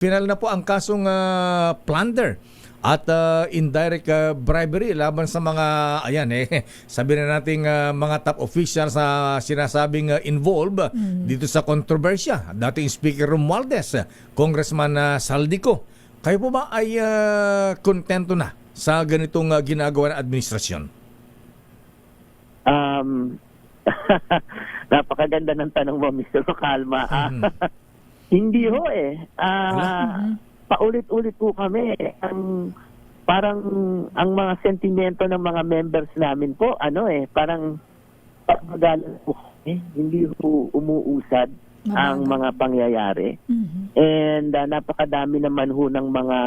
Final na po ang kasong ah, plunder at ah, indirect ah, bribery laban sa mga ayan eh sabi na nating ah, mga top officials sa sinasabing ah, involved dito sa kontrobersya. Dating Speaker Romualdez, Congressman ah, Saldico. Kayo po ba ay ah, kontento na sa ganitong ah, ginagawa ng administrasyon? Um, napakaganda ng tanong mo, Mr. Kalma. Ah, Mhm. Hindi ho eh. Ah, Paulit-ulit po kami. Ang parang ang mga sentimento ng mga members namin po, ano eh, parang pagmagalan po kami. Hindi po umuusad ang Mabagal. mga pangyayari. Mhm. And ah, napakadami naman ho ng mga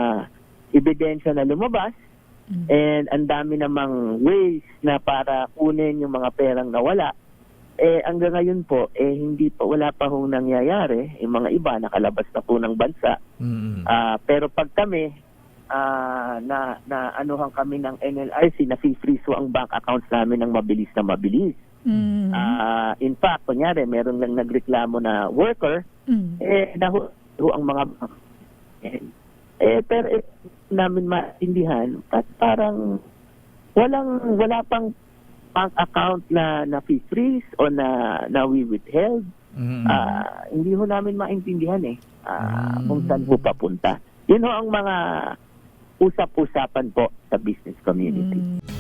ebidensya na lumabas. Mhm. And ang dami namang ways na para kunin yung mga perang nawala. Eh hanggang ngayon po eh hindi pa wala pa hong nangyayari. Yung mga iba nakalabas na po ng bansa. Mm. Ah, pero pag kami ah, na na anuhan kami ng NLRC na freeze ang bank accounts namin ng mabilis na mabilis. Mhm. Ah, in fact, kunyari meron lang nagreklamo na worker Mhm. eh nahu ho ang mga bank. Eh, eh pero eh, namin maintindihan at parang walang wala pang bank account na na freeze o na na we withheld. Mm. Ah, hindi ho namin maintindihan eh ah, Mm. kung saan ho papunta. Yun ho ang mga usap-usapan po sa business community. Mhm.